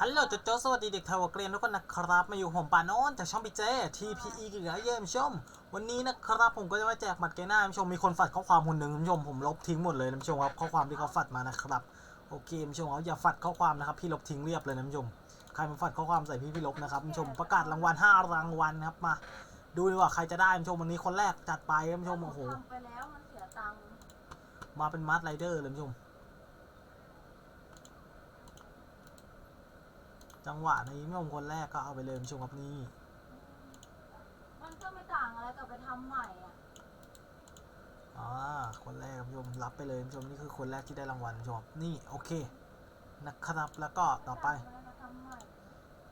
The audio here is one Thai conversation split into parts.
ฮัลโหลจุดโจสวัสดีเด็กไทยวเกรียนทุกคนนะครับ มาอยู่ผมปานนท์จากช่องพีเจ TPE กี่แล้วเยี่ยมชม วันนี้นะครับผมก็จะมาแจกบัตรเกน่าคุณผู้ชมมีคนฝัดข้อความคนหนึ่งคุณผู้ชมผมลบทิ้งหมดเลยนะคุณผู้ชมครับข้อความที่เขาฝัดมานะครับโอเคคุณผู้ชมเอาอย่าฝัดข้อความนะครับพี่ลบทิ้งเรียบเลยนะคุณผู้ชมใครมาฝัดข้อความใส่พี่พี่ลบนะครับคุณผู้ชมประกาศรางวัล5รางวัลครับมา ดูดีกว่าใครจะได้คุณผู้ชมวันนี้คนแรกจัดไปคุณผู้ชมโอ้โหทำไปแล้วมันเสียตังค์มาเป็นมาร์ไรเดอร์เลยคุณผู้ชม จังหวะนี้คุณผู้ชมคนแรกก็เอาไปเลยคุณผู้ชมครับนี่มันก็ไม่ต่างอะไรกับไปทำใหม่อะอ่าคนแรกคุณผู้ชมรับไปเลยคุณผู้ชมนี่คือคนแรกที่ได้รางวัลคุณผู้ชมนี่โอเคนะครับแล้วก็ต่อไปมาทำใหม่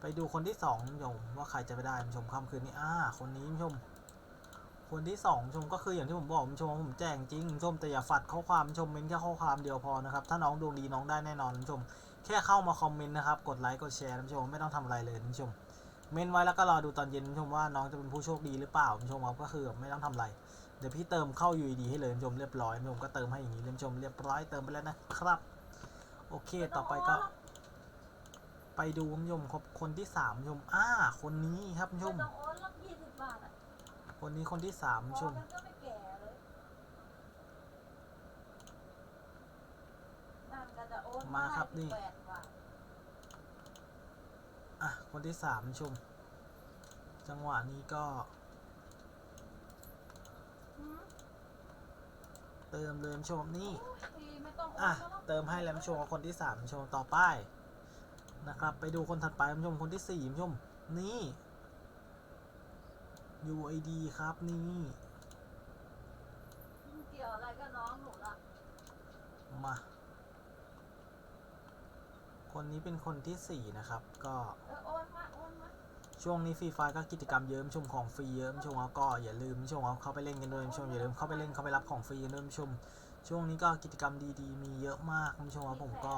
ไปดูคนที่สองคุณผู้ชมว่าใครจะไปได้คุณผู้ชมค่ำคืนนี้อ่าคนนี้คุณผู้ชมคนที่สองคุณผู้ชมก็คืออย่างที่ผมบอกคุณผู้ชมว่าผมแจ้งจริงคุณผู้ชมแต่อย่าฝัดข้อความคุณผู้ชมเม้นแค่ข้อความเดียวพอนะครับถ้าน้องดวงดีน้องได้แน่นอนคุณผู้ชม แค่เข้ามาคอมเมนต์นะครับ กดไลค์ กดแชร์ท่านผู้ชม ไม่ต้องทำอะไรเลยท่านผู้ชม เมนไว้แล้วก็รอดูตอนเย็นท่านผู้ชมว่าน้องจะเป็นผู้โชคดีหรือเปล่าท่านผู้ชมครับก็คือไม่ต้องทำอะไร เดี๋ยวพี่เติมเข้า UED ให้เลยท่านผู้ชมเรียบร้อยท่านผู้ชมก็เติมให้อย่างนี้ท่านผู้ชมเรียบร้อยเติมไปแล้วนะครับ โอเค ต่อไปก็ ไปดูท่านผู้ชมครับคนที่สามท่านผู้ชมอ่าคนนี้ครับท่านผู้ชไม่มต้องโอนลักยี่สิบบาทอะคนนี้คนที่สามท่านผู้ชม โอนมันก็ไม่แก่เลยนั่นก็จะโอน มาครับนี่ให้18บาทอะ คนที่สามท่านผู้ชม จังหวะนี้ก็หืมเติมเลยท่านผู้ชมนี่ทีไม่ต้องโอนอะก็ต้องเติมให้แล้วผู้ชมคนที่สามผู้ชมต่อไปนะครับ ไปดูคนถัดไปผู้ชมคนที่สี่ผู้ชม นี่ UID ครับนี่เกี่ยวอะไรกับน้องหนูล่ะมา คนนี้เป็นคนที่สี่นะครับ ก็เออโอนมาโอนมาช่วงนี้ฟรีไฟก็กิจกรรมเยอะผู้ชมของฟรีเยอะผู้ชมแล้วก็อย่าลืมผู้ชมเอาเข้าไปเล่นกันด้วยผู้ชมอย่าลืมเข้าไปเล่นเข้าไปรับของฟรีกันด้วยผู้ชม ช่วงนี้ก็กิจกรรมดีๆ มีเยอะมากผู้ชมครับผมก็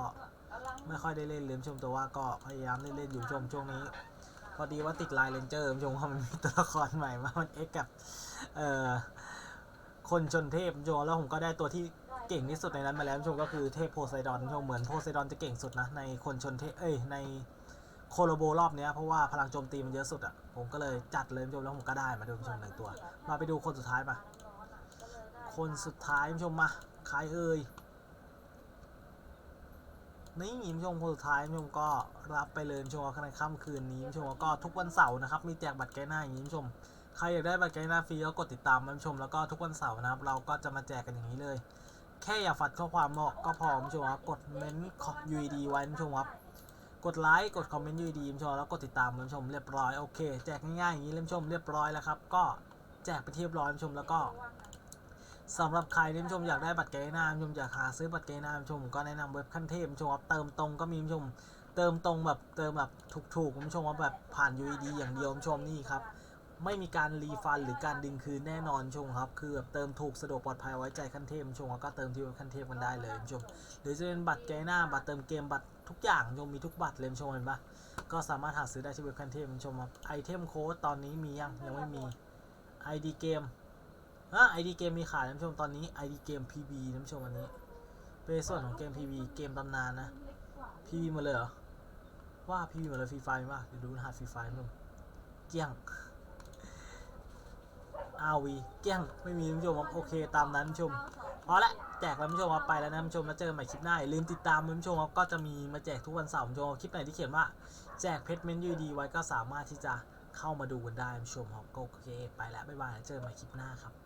กำลังไม่ค่อยได้เล่นเลยผู้ชมแต่ว่าก็พยายามเล่นเล่นๆอยู่ผู้ชมช่วงนี้ พอดีว่าติดไลน์เรนเจอร์ผู้ชมว่ามันมีตัวละครใหม่มามันเอ็กกับเอ่อคนชนเทพผู้ชมแล้วผมก็ได้ตัวที่ เก่งที่สุดในนั้นมาแล้วผู้ชมก็คือเทพโพไซดอนผู้ชมเหมือนโพไซดอนจะเก่งสุดนะ ในคนชนเทเอ้ยในโคโลโบรอบเนี้ยเพราะว่าพลังโจมตีมันเยอะสุดอะ ผมก็เลยจัดเลยผู้ชมแล้วผมก็ได้มาดูชมหนึ่งตัว มาไปดูคนสุดท้ายมา คนสุดท้ายผู้ชมมาใครเอ่ยนี่ผู้ชมคนสุดท้ายผู้ชมก็รับไปเลยผู้ชมว่าในค่ำคืนนี้ผู้ชมก็ทุกวันเสาร์นะครับ มีแจกบัตรแก้หน้าอย่างนี้ผู้ชมใครอยากได้บัตรแก้หน้าฟรีก็กดติดตามผู้ชมแล้วก็ทุกวันเสาร์นะครับ เราก็จะมาแจกกันอย่างนี้เลย แค่อย่าฝัดข้อความเนาะก็พอผู้ชมว่ากดเมนต์ UED ไว้ผู้ชมครับกดไลค์กดคอมเมนต์ UED ผู้ชมแล้วกดติดตามผู้ชมเรียบร้อยโอเคแจกง่ายๆอย่างนี้เลยผู้ชมเรียบร้อยแล้วครับ ก็แจกไปที่เรียบร้อยผู้ชมแล้วก็สำหรับใครที่ผู้ชมอยากได้บัตรเกย์น้าผู้ชมอยากหาซื้อบัตรเกย์น้าผู้ชมก็แนะนำเว็บขั้นเทพชมครับเติมตรงก็มีผู้ชม เติมตรงแบบเติมแบบถูกๆผู้ชมว่าแบบผ่าน UED อย่างเดียวผู้ชมนี่ครับ ไม่มีการรีฟันหรือการดึงคืนแน่นอนชมครับ คือแบบเติมถูกสะดวกปลอดภัยไว้ใจขั้นเทพชมก็เติมที่เว็บขั้นเทพกันได้เลยผู้ชม หรือจะเป็นบัตรเกย์หน้าบัตรเติมเกมบัตรทุกอย่างชมมีทุกบัตรเลยชมเห็นปะก็สามารถหาซื้อได้ที่เว็บขั้นเทพผู้ชมครับไอเทมโค้ดตอนนี้มียังยังไม่มี ID เกมอะ ID เกมมีขายท่านผู้ชมตอนนี้ ID เกม PB ท่านผู้ชมวันนี้ เป็นส่วนของเกม PB เกมตำนานนะ PB มาเลยเหรอ ว่า PB มาเลยฟรีไฟป่ะเดี๋ยวดูรหัสฟรีไฟท่านผู้ชมเกี้ยง RV เกี้ยงไม่มีท่านผู้ชมครับโอเคตามนั้นท่านผู้ชมพอละแจกแล้วท่านผู้ชมครับไปแล้วนะท่านผู้ชมแล้วเจอกันใหม่คลิปหน้าอย่าลืมติดตามท่านผู้ชมครับก็จะมีมาแจกทุกวันเสาร์ท่านผู้ชมคลิปไหนที่เขียนว่าแจกเพชรเมนยูดีไว้ก็สามารถที่จะเข้ามาดูกันได้ท่านผู้ชมครับก็โอเคไปแล้วบ๊ายบายเจอกันใหม่คลิปหน้าครับ